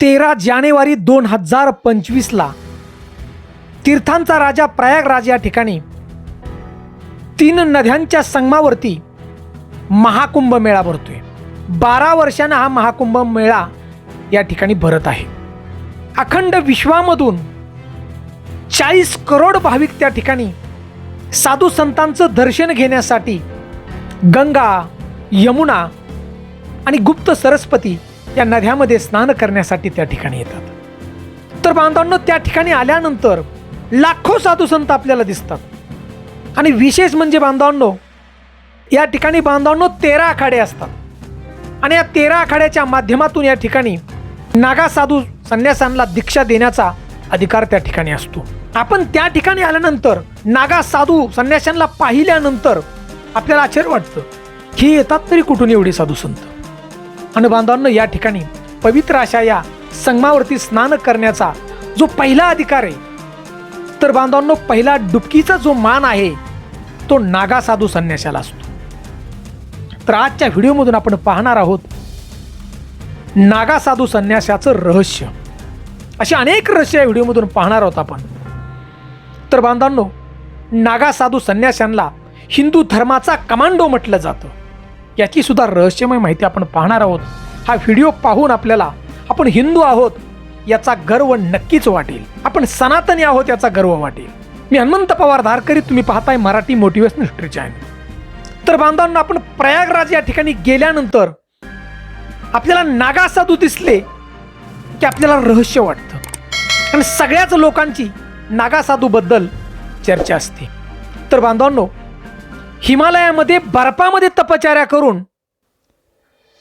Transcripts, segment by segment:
तेरा जानेवारी दोन हजार पंचवीसला तीर्थांचा राजा प्रयागराज या ठिकाणी तीन नद्यांच्या संगमावरती महाकुंभ मेळा भरतोय. बारा वर्षांना हा महाकुंभ मेळा या ठिकाणी भरत आहे. अखंड विश्वामधून चाळीस करोड भाविक त्या ठिकाणी साधू संतांचं दर्शन घेण्यासाठी गंगा यमुना आणि गुप्त सरस्वती या नद्यामध्ये स्नान करण्यासाठी त्या ठिकाणी येतात. तर बांधवांनो त्या ठिकाणी आल्यानंतर लाखो साधू संत आपल्याला दिसतात. आणि विशेष म्हणजे बांधवांनो या ठिकाणी बांधवांनो तेरा आखाडे असतात. आणि या तेरा आखाड्याच्या माध्यमातून या ठिकाणी नागा साधू संन्यासांना दीक्षा देण्याचा अधिकार त्या ठिकाणी असतो. आपण त्या ठिकाणी आल्यानंतर नागा साधू संन्याशांना पाहिल्यानंतर आपल्याला आश्चर्य वाटतं ही येतात तरी कुठून एवढे साधू संत? आणि बांधवांनो या ठिकाणी पवित्र अशा या संगमावरती स्नान करण्याचा जो पहिला अधिकार आहे तर बांधवांनो पहिला डुबकीचा जो मान आहे तो नागा साधू संन्याशाला असतो. तर आजच्या व्हिडिओमधून आपण पाहणार आहोत नागा साधू संन्यासाचं रहस्य. असे अनेक रहस्य या व्हिडिओमधून पाहणार आहोत आपण. तर बांधवांनो नागा साधू संन्याशांना हिंदू धर्माचा कमांडो म्हटलं जातं. याची सुद्धा रहस्यमय माहिती आपण पाहणार आहोत. हा व्हिडिओ पाहून आपल्याला आपण हिंदू आहोत याचा गर्व नक्कीच वाटेल. आपण सनातनी आहोत याचा गर्व वाटेल. मी हनुमंत पवार धारकरी तुम्ही पाहताय मराठी मोटिवेशनल हिस्ट्री चॅनल. तर बांधवांना आपण प्रयागराज या ठिकाणी गेल्यानंतर आपल्याला नागा साधू दिसले की आपल्याला रहस्य वाटतं. आणि सगळ्याच लोकांची नागा साधूबद्दल चर्चा असते. तर बांधवांनो हिमालयामध्ये बर्फामध्ये तपचार्या करून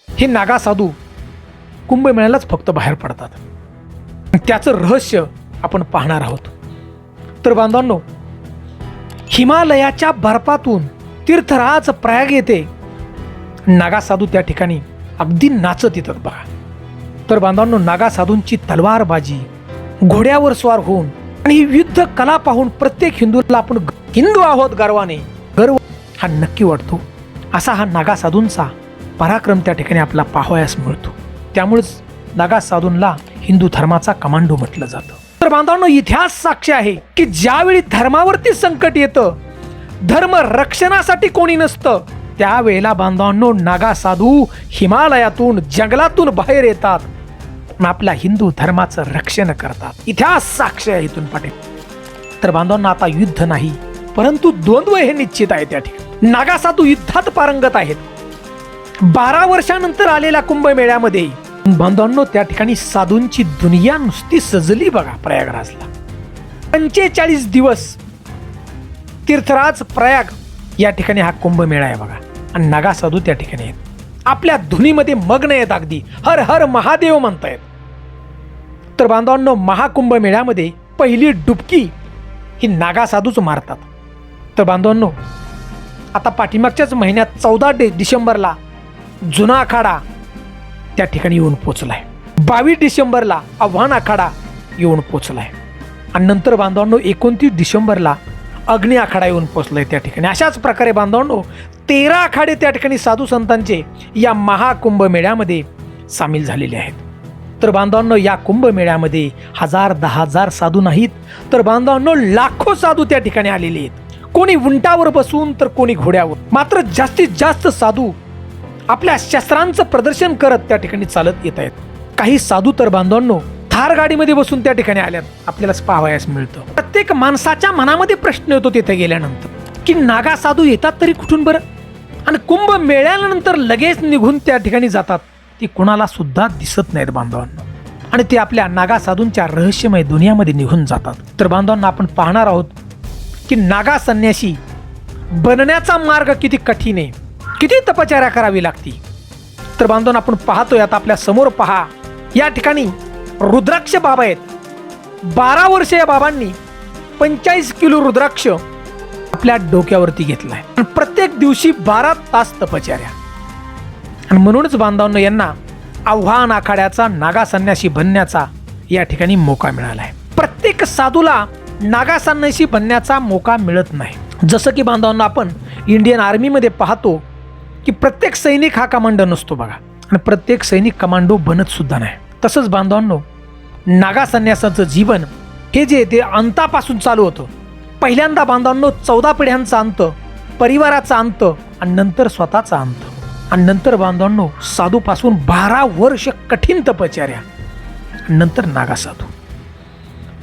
हे नागा साधू कुंभमेळ्यालाच फक्त बाहेर पडतात. त्याचं रहस्य आपण पाहणार आहोत. तर बांधवांनो हिमालयाच्या बर्फातून तीर्थराज प्रयाग येते नागा साधू त्या ठिकाणी अगदी नाचत येतात बघा. तर बांधवांनो नागा साधूंची तलवारबाजी घोड्यावर स्वार होऊन आणि ही युद्ध कला पाहून प्रत्येक हिंदूला आपण हिंदू आहोत गर्वाने गर्व हा नक्की वाटतो असा हा नागा साधूंचा पराक्रम त्या ठिकाणी आपला पाहावयास मिळतो. त्यामुळेच नागा साधूंला हिंदू धर्माचा कमांडो म्हटलं जातं. तर बांधवांनो इतिहास साक्षी आहे की ज्यावेळी धर्मावरती संकट येतं धर्म रक्षणासाठी कोणी नसतं त्यावेळेला बांधवांनो नागा साधू हिमालयातून जंगलातून बाहेर येतात आपल्या हिंदू धर्माचं रक्षण करतात. इतिहास साक्ष आहे इथून पाटील तर बांधवांना आता युद्ध नाही परंतु द्वंद्व हे निश्चित आहे त्या ठिकाणी. नागासाधू युद्धात पारंगत आहेत. बारा वर्षानंतर आलेल्या कुंभमेळ्यामध्ये बांधवांनो त्या ठिकाणी साधूंची दुनिया नुसती सजली बघा प्रयागराजला. पंचेचाळीस दिवस तीर्थराज प्रयाग या ठिकाणी हा कुंभमेळा आहे बघा. आणि नागा साधू त्या ठिकाणी आहेत. आपल्या धुनीमध्ये मग्न आहेत अगदी. हर हर महादेव म्हणतायत. तर बांधवांनो महाकुंभ मेळ्यामध्ये पहिली डुबकी ही नागा साधूच मारतात. तर बांधवांनो आता पाठीमागच्याच महिन्यात चौदा डे डिसेंबरला जुना आखाडा त्या ठिकाणी येऊन पोचलाय. बावीस डिसेंबरला आव्हान आखाडा येऊन पोचलाय. आणि नंतर बांधवांनो एकोणतीस डिसेंबरला अग्नी आखाडा येऊन पोचलाय त्या ठिकाणी. अशाच प्रकारे बांधवांनो तेरा आखाडे त्या ठिकाणी साधू संतांचे या महाकुंभ मेळ्यामध्ये सामील झालेले आहेत. तर बांधवांनो या कुंभमेळ्यामध्ये हजार दहा हजार साधू नाहीत तर बांधवांनो लाखो साधू त्या ठिकाणी आलेले आहेत. कोणी उंटावर बसून तर कोणी घोड्यावर. मात्र जास्तीत जास्त साधू आपल्या शस्त्रांचं प्रदर्शन करत त्या ठिकाणी चालत येत आहेत. काही साधू तर बांधवांनो थार गाडीमध्ये बसून त्या ठिकाणी आल्यात. आपल्याला पाहावयास मिळतं. प्रत्येक माणसाच्या मनामध्ये प्रश्न येतो तिथे गेल्यानंतर. की नागा साधू येतात तरी कुठून बरं? आणि कुंभ मेळ्यानंतर लगेच निघून त्या ठिकाणी जातात ती कुणाला सुद्धा दिसत नाहीत बांधवांना. आणि ते आपल्या नागा साधूंच्या रहस्यमय दुनियामध्ये निघून जातात. तर बांधवांना आपण पाहणार आहोत की नागा संन्यासी बनण्याचा मार्ग किती कठीण आहे किती तपचार्या करावी लागती? तर बांधून आपण पाहतोय आता आपल्यासमोर पहा या ठिकाणी रुद्राक्ष बाबा आहेत. बारा वर्ष या बाबांनी पंचाळीस किलो रुद्राक्ष आपल्या डोक्यावरती घेतलाय. आणि प्रत्येक दिवशी बारा तास तपचाऱ्या आणि म्हणूनच बांधवांना यांना आव्हान आखाड्याचा नागा संन्यासी बनण्याचा या ठिकाणी मोका मिळाला आहे प्रत्येक साधूला नागासांनाशी बनण्याचा मोका मिळत नाही. जसं की बांधवांना आपण इंडियन आर्मीमध्ये पाहतो की प्रत्येक सैनिक हा कमांडो नसतो बघा. आणि प्रत्येक सैनिक कमांडो बनत सुद्धा नाही. तसंच बांधवांनो नागा संन्यासाचं जीवन हे जे ते अंतापासून चालू होतं. पहिल्यांदा बांधवांनो चौदा पिढ्यांचा अंत परिवाराचा अंत आणि नंतर स्वतःचा अंत. आणि नंतर बांधवांनो साधूपासून बारा वर्ष कठीण तपचार्या नंतर नागा साधू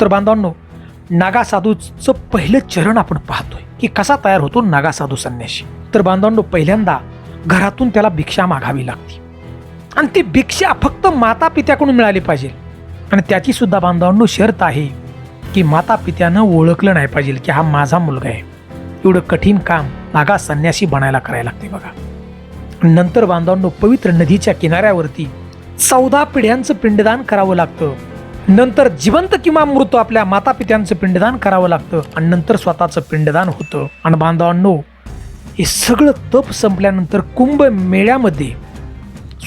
तर बांधवांनो नागा साधूचं पहिलं चरण आपण पाहतोय की कसा तयार होतो नागा साधू संन्याशी. तर बांधवांडो पहिल्यांदा घरातून त्याला भिक्षा मागावी लागते. आणि ती भिक्षा फक्त माता पित्याकडून मिळाली पाहिजे. आणि त्याची सुद्धा बांधवांनो शर्त आहे की माता पित्यानं ओळखलं नाही पाहिजे की हा माझा मुलगा आहे. एवढं कठीण काम नागा संन्यासी बनायला करायला लागते बघा. नंतर बांधवांनो पवित्र नदीच्या किनाऱ्यावरती चौदा पिढ्यांचं पिंडदान करावं लागतं. नंतर जिवंत किंवा मृत आपल्या माता पित्यांचं पिंडदान करावं लागतं आणि नंतर स्वतःचं पिंडदान होतं. आणि बांधवांनो हे सगळं तप संपल्यानंतर कुंभ मेळ्यामध्ये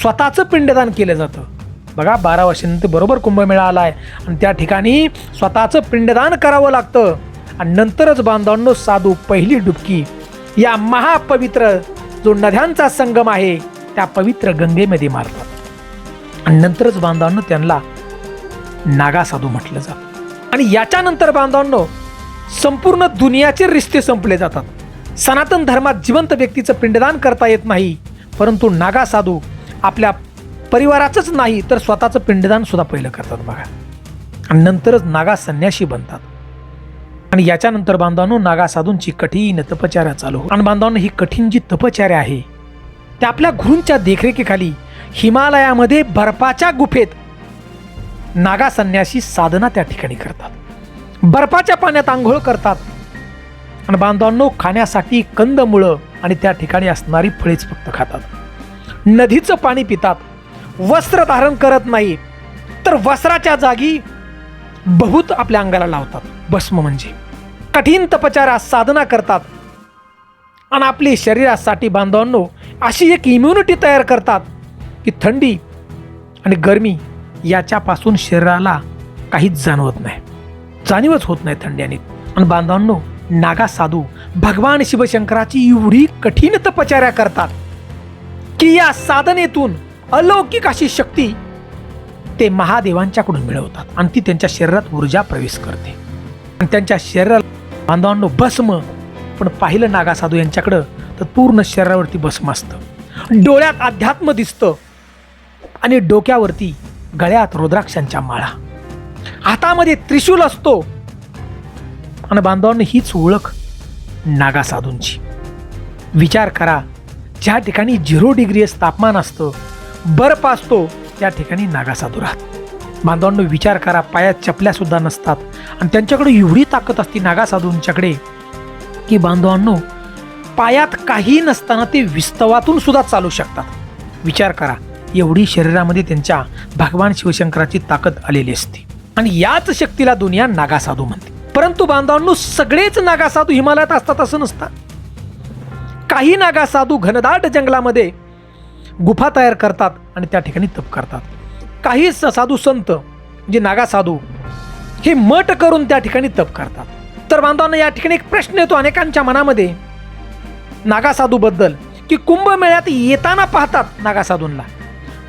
स्वतःचं पिंडदान केलं जातं. बघा बारा वर्षानंतर बरोबर कुंभमेळा आला आहे आणि त्या ठिकाणी स्वतःचं पिंडदान करावं लागतं. आणि नंतरच बांधवांनो साधू पहिली डुबकी. या महापवित्र जो नद्यांचा संगम आहे त्या पवित्र गंगेमध्ये मारतात. आणि नंतरच बांधवांनो त्यांना नागा साधू म्हटलं जातं. आणि याच्यानंतर बांधवांनो संपूर्ण दुनियाचे रिश्ते संपले जातात. सनातन धर्मात जिवंत व्यक्तीचं पिंडदान करता येत नाही परंतु नागा साधू आपल्या परिवाराचंच नाही तर स्वतःचं पिंडदान सुद्धा पहिलं करतात बघा. आणि नंतरच नागा संन्याशी बनतात. आणि याच्यानंतर बांधवांनो नागा साधूंची कठीण तपचार्या चालू आणि बांधवांनो ही कठीण जी तपचार्या आहे त्या आपल्या गुरूंच्या देखरेखीखाली हिमालयामध्ये बर्फाच्या गुफेत नागा संन्यासी साधना त्या ठिकाणी करतात. बर्फाच्या पाण्यात आंघोळ करतात. आणि बांधवांनो खाण्यासाठी कंदमुळं आणि त्या ठिकाणी असणारी फळेच फक्त खातात. नदीचं पाणी पितात. वस्त्र धारण करत नाही. तर वस्त्राच्या जागी बहुत आपल्या अंगाला लावतात. भस्म म्हणजे. कठीण तपचारा साधना करतात. आणि आपली शरीरासाठी बांधवांनो अशी एक इम्युनिटी तयार करतात की थंडी आणि गरमी याच्यापासून शरीराला काहीच जाणवत नाही. जाणीवच होत नाही थंड्याने. आणि आणि बांधवांनो नागा साधू भगवान शिवशंकराची एवढी कठीण तपचार्या करतात की या साधनेतून अलौकिक अशी शक्ती ते महादेवांच्याकडून मिळवतात आणि ती त्यांच्या शरीरात ऊर्जा प्रवेश करते. आणि त्यांच्या शरीराला बांधवांनो भस्म. पण पाहिलं नागा साधू यांच्याकडं तर पूर्ण शरीरावरती भस्म असतं. डोळ्यात अध्यात्म दिसतं. आणि डोक्यावरती गळ्यात रुद्राक्षांच्या माळा. हातामध्ये त्रिशूल असतो. आणि बांधवांनी हीच ओळख नागा साधूंची विचार करा ज्या ठिकाणी झिरो डिग्री तापमान असतं बर्फ असतो त्या ठिकाणी नागा साधू राहत बांधवांनो विचार करा पायात चपल्यासुद्धा नसतात. आणि त्यांच्याकडे एवढी ताकद असते नागा साधूंच्याकडे की बांधवांनो पायात काही नसताना ते विस्तवातून सुद्धा चालू शकतात. विचार करा एवढी शरीरामध्ये त्यांच्या भगवान शिवशंकराची ताकद आलेली असते. आणि याच शक्तीला दुनिया नागासाधू म्हणते. परंतु बांधवांनो सगळेच नागासाधू हिमालयात असतात असं नसतं. काही नागासाधू घनदाट जंगलामध्ये गुफा तयार करतात आणि त्या ठिकाणी तप करतात. काही स- साधू संत जे नागासाधू हे मठ करून त्या ठिकाणी तप करतात. तर बांधवांना या ठिकाणी एक प्रश्न येतो अनेकांच्या मनामध्ये नागासाधूबद्दल की कुंभमेळ्यात येताना पाहतात नागासाधूंना.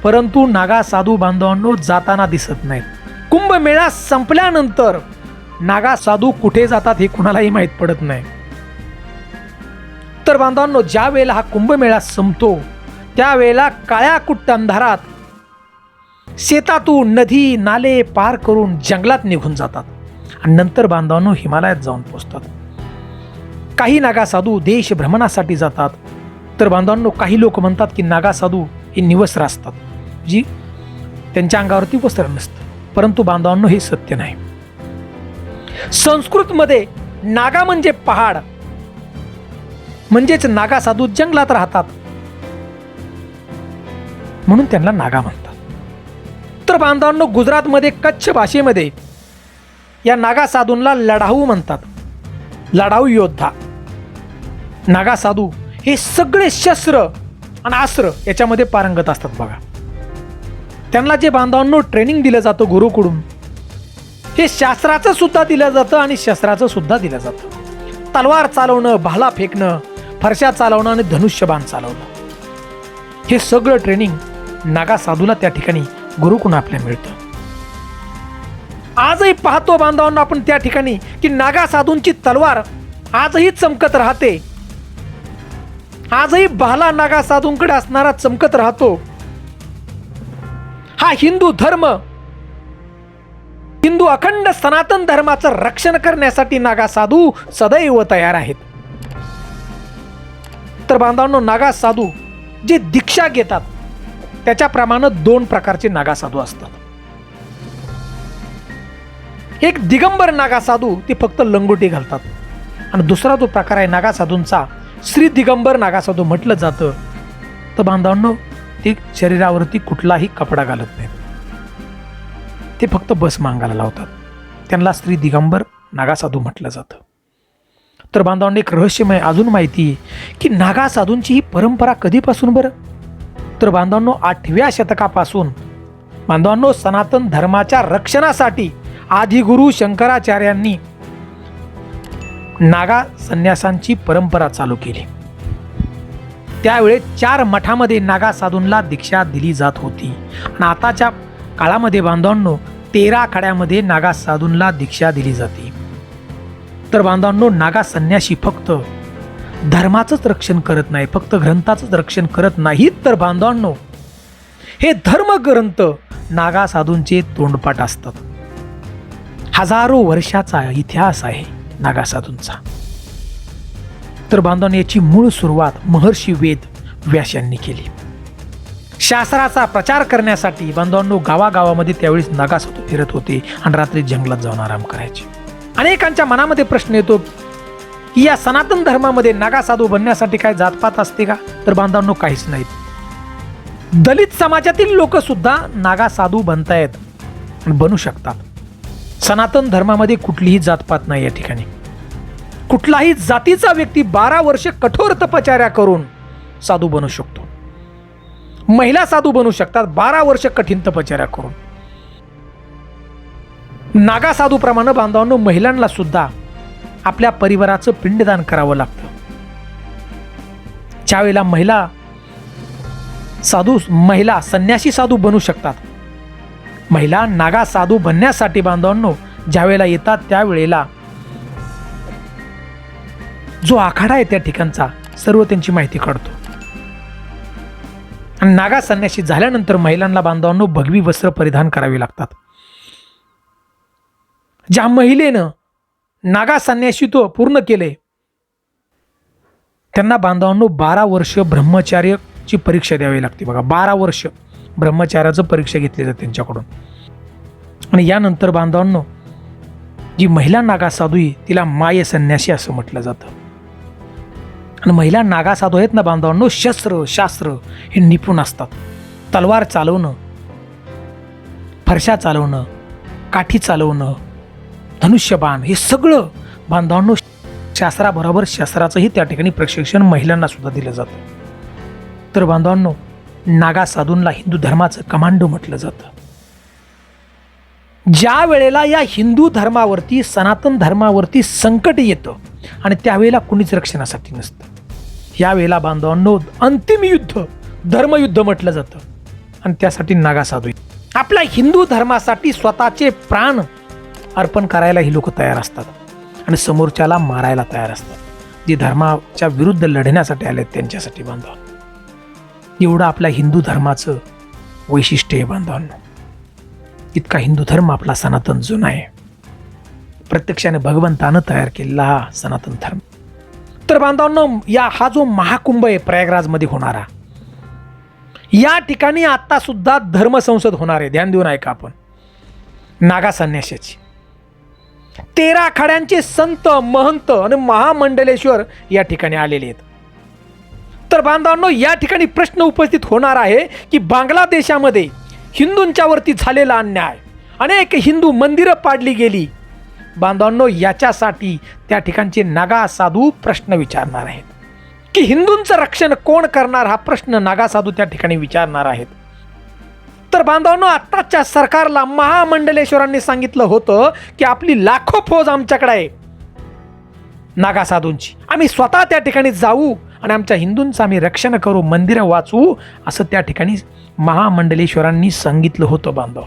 परंतु नागा साधू बांधवांनो जाताना दिसत नाहीत. कुंभमेळा संपल्यानंतर नागा साधू कुठे जातात हे कुणालाही माहीत पडत नाही. तर बांधवांनो ज्या वेळेला हा कुंभमेळा संपतो त्यावेळेला काळ्या कुट्ट अंधारात शेतातून नदी नाले पार करून जंगलात निघून जातात आणि नंतर बांधवांनो हिमालयात जाऊन पोचतात. काही नागा साधू देश भ्रमणासाठी जातात तर बांधवांनो काही लोक म्हणतात की नागा साधू हे निवस्त्र असतात जी त्यांच्या अंगावरती वस्त्र नसतं. परंतु बांधवांनो हे सत्य नाही. संस्कृतमध्ये नागा म्हणजे पहाड. म्हणजेच नागा साधू जंगलात राहतात. म्हणून त्यांना नागा म्हणतात. तर बांधवांनो गुजरातमध्ये कच्छ भाषेमध्ये या नागा साधूंना लढाऊ म्हणतात. लढाऊ योद्धा. नागा साधू हे सगळे शस्त्र आणि अस्त्र याच्यामध्ये पारंगत असतात बघा. त्यांना जे बांधवांनो ट्रेनिंग दिलं जातं गुरुकडून हे शास्त्राचं सुद्धा दिलं जातं आणि शस्त्राचं सुद्धा दिलं जातं. तलवार चालवणं भाला फेकणं फरशा चालवणं आणि धनुष्यबाण चालवणं. हे सगळं ट्रेनिंग नागा साधूला त्या ठिकाणी गुरुकुण आपल्याला मिळतं. आजही पाहतो बांधवांना आपण त्या ठिकाणी की नागा साधूंची तलवार आजही चमकत राहते. आजही भाला नागा साधूंकडे असणारा चमकत राहतो. हा हिंदू धर्म हिंदू अखंड सनातन धर्माचं रक्षण करण्यासाठी नागा साधू सदैव तयार आहेत. तर बांधवांनो नागा साधू जे दीक्षा घेतात त्याच्याप्रमाणे दोन प्रकारचे नागा साधू असतात. एक दिगंबर नागा साधू ते फक्त लंगोटी घालतात. आणि दुसरा जो प्रकार आहे नागा साधूंचा श्री दिगंबर नागा साधू म्हटलं जातं. तर बांधवांनो ते शरीरावरती कुठलाही कपडा घालत नाहीत. ते फक्त बस मागायला लावतात. त्यांना स्त्री दिगंबर नागा साधू म्हटलं जातं. तर बांधवांना एक रहस्यमय अजून माहिती आहे की नागा साधूंची ही परंपरा कधीपासून बरं? तर बांधवांनो आठव्या शतकापासून. बांधवांनो सनातन धर्माच्या रक्षणासाठी आदिगुरु शंकराचार्यांनी नागा संन्यासांची परंपरा चालू केली. त्यावेळेस चार मठामध्ये नागा साधूंना दीक्षा दिली जात होती. आणि आताच्या काळामध्ये बांधवांनो तेरा आखाड्यामध्ये नागा साधूंना दीक्षा दिली जाते. तर बांधवांनो नागा संन्यासी फक्त धर्माचंच रक्षण करत नाही फक्त ग्रंथाचंच रक्षण करत नाहीत तर बांधवांनो हे धर्मग्रंथ नागा साधूंचे तोंडपाठ असतात. हजारो वर्षाचा इतिहास आहे नागा साधूंचा. तर बांधवांनो याची मूळ सुरुवात महर्षी वेद व्यास यांनी केली. शास्त्राचा प्रचार करण्यासाठी बांधवांनो गावागावामध्ये त्यावेळेस नागा फिरत होते आणि रात्री जंगलात जाऊन आराम करायचे. अनेकांच्या मनामध्ये प्रश्न येतो की या सनातन धर्मामध्ये नागा साधू बनण्यासाठी काय जातपात असते का? तर बांधवांनो काहीच नाहीत दलित समाजातील लोक सुद्धा नागा साधू बनतायत बनू शकतात. सनातन धर्मामध्ये कुठलीही जातपात नाही या ठिकाणी. कुठलाही जातीचा व्यक्ती बारा वर्ष कठोर तपचाऱ्या करून साधू बनू शकतो. महिला साधू बनू शकतात बारा वर्ष कठीण तपचाऱ्या करून. नागा साधूप्रमाणे बांधवांनो महिलांना सुद्धा आपल्या परिवाराचं पिंडदान करावं लागतं. ज्यावेळेला महिला साधू महिला संन्यासी साधू बनू शकतात महिला नागा साधू बनण्यासाठी बांधवांनो ज्यावेळेला येतात त्यावेळेला जो आखाडा आहे त्या ठिकाणचा सर्व त्यांची माहिती काढतो. आणि नागा संन्यासी झाल्यानंतर महिलांना बांधवांनो भगवी वस्त्र परिधान करावी लागतात. ज्या महिलेनं नागा संन्यासीत्व पूर्ण केले त्यांना बांधवांनो बारा वर्ष ब्रह्मचार्यची परीक्षा द्यावी लागते बघा. बारा वर्ष ब्रह्मचार्याचं परीक्षा घेतली जाते त्यांच्याकडून. आणि यानंतर बांधवांनो जी महिला नागा साधू आहे तिला माय संन्यासी असं म्हटलं जातं. आणि महिला नागा साधू आहेत ना बांधवांनो? शस्त्र शास्त्र हे निपुण असतात. तलवार चालवणं फरशा चालवणं काठी चालवणं धनुष्यबाण हे सगळं बांधवांनो शास्त्राबरोबर शस्त्राचंही त्या ठिकाणी प्रशिक्षण महिलांना सुद्धा दिलं जातं. तर बांधवांनो नागा साधूंला हिंदू धर्माचं कमांडो म्हटलं जातं. ज्या वेळेला या हिंदू धर्मावरती सनातन धर्मावरती संकट येतं आणि त्यावेळेला कुणीच रक्षणासाठी नसतं. यावेळेला बांधवांनो अंतिम युद्ध धर्मयुद्ध म्हटलं जातं. आणि त्यासाठी नागा साधू आपल्या हिंदू धर्मासाठी स्वतःचे प्राण अर्पण करायला ही लोक तयार असतात. आणि समोरच्याला मारायला तयार असतात. जे धर्माच्या विरुद्ध लढण्यासाठी आले त्यांच्यासाठी बांधव एवढं आपल्या हिंदू धर्माचं वैशिष्ट्य आहे बांधवांनो. इतका हिंदू धर्म आपला सनातन जुना आहे. प्रत्यक्षाने भगवंतानं तयार केलेला हा सनातन धर्म. तर बांधवांनो या हा जो महाकुंभ आहे प्रयागराजमध्ये होणारा या ठिकाणी आता सुद्धा धर्मसंसद होणार आहे. ध्यान देऊन ऐका आपण. नागा संन्याशाची. तेरा आखाड्यांचे संत महंत आणि महामंडलेश्वर या ठिकाणी आलेले आहेत. तर बांधवांनो या ठिकाणी प्रश्न उपस्थित होणार आहे की बांगलादेशामध्ये हिंदूंच्यावरती झालेला अन्याय. अनेक हिंदू मंदिरं पाडली गेली. बांधवांनो याच्यासाठी त्या ठिकाणचे नागा साधू प्रश्न विचारणार आहेत. की हिंदूंचं रक्षण कोण करणार हा प्रश्न नागा साधू त्या ठिकाणी विचारणार आहेत. तर बांधवांनो आत्ताच्या सरकारला महामंडलेश्वरांनी सांगितलं होतं की आपली लाखो फौज आमच्याकडे आहे. नागा साधूंची आम्ही स्वतः त्या ठिकाणी जाऊ आणि आमच्या हिंदूंचं आम्ही रक्षण करू मंदिरं वाचवू असं त्या ठिकाणी महामंडलेश्वरांनी सांगितलं होतं बांधव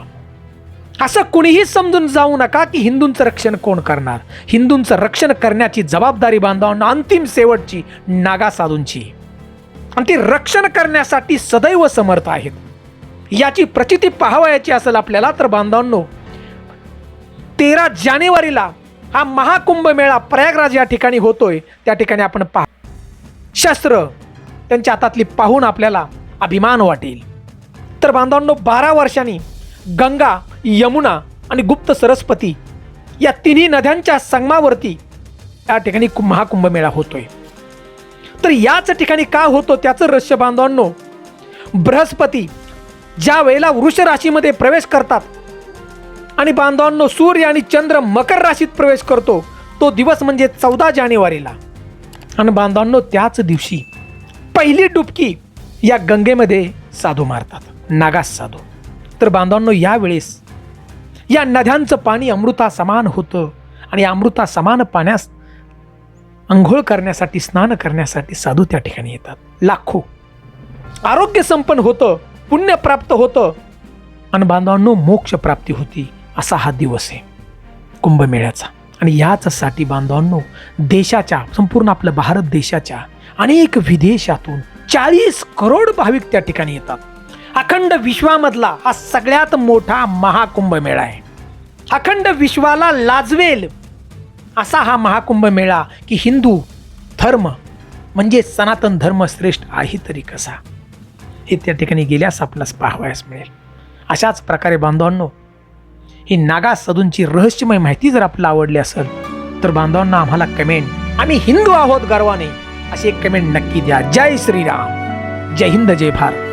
असं कुणीही समजून जाऊ नका की हिंदूंचं रक्षण कोण करणार? हिंदूंचं रक्षण करण्याची जबाबदारी बांधवांना अंतिम शेवटची नागा साधूंची. आणि ती रक्षण करण्यासाठी सदैव समर्थ आहेत. याची प्रचिती पाहावयाची असेल आपल्याला तर बांधवांनो तेरा जानेवारीला हा महाकुंभ मेळा प्रयागराज या ठिकाणी होतोय. त्या ठिकाणी आपण पाहा. शस्त्र त्यांच्या हातातली पाहून आपल्याला अभिमान वाटेल. तर बांधवांनो बारा वर्षांनी गंगा यमुना आणि गुप्त सरस्वती या तिन्ही नद्यांच्या संगमावरती या ठिकाणी कु- महाकुंभ मेळा होतोय. तर याच ठिकाणी का होतो त्याचं रहस्य बांधवांनो बृहस्पती ज्या वेळेला वृष राशीमध्ये प्रवेश करतात आणि बांधवांनो सूर्य आणि चंद्र मकर राशीत प्रवेश करतो तो दिवस म्हणजे चौदा जानेवारीला. आणि बांधवांनो त्याच दिवशी पहिली डुबकी या गंगेमध्ये साधू मारतात नागास साधू. तर बांधवांनो यावेळेस या नद्यांचं पाणी अमृता समान होतं आणि अमृता समान पाण्यास अंघोळ करण्यासाठी स्नान करण्यासाठी साधू त्या ठिकाणी येतात. लाखो. आरोग्य संपन्न होतं पुण्य प्राप्त होतं आणि बांधवांनो मोक्ष प्राप्ती होती असा हा दिवस आहे कुंभमेळ्याचा. आणि याच साठी बांधवांनो देशाच्या संपूर्ण आपल्या भारत देशाच्या अनेक विदेशातून चाळीस करोड भाविक त्या ठिकाणी येतात. अखंड विश्वामधला हा सगळ्यात मोठा महाकुंभ मेळा आहे. अखंड विश्वाला लाजवेल असा हा महाकुंभ मेळा की हिंदू धर्म म्हणजे सनातन धर्म श्रेष्ठ आहे तरी कसा? हे त्या ठिकाणी गेल्यास आपल्यास पाहावयास मिळेल. अशाच प्रकारे बांधवांनो ही नागा सदूंची रहस्यमय माहिती जर आपल्याला आवडली असेल तर बांधवांना आम्हाला कमेंट आम्ही हिंदू आहोत गर्वाने अशी एक कमेंट नक्की द्या. जय श्रीराम. जय हिंद जय भारत.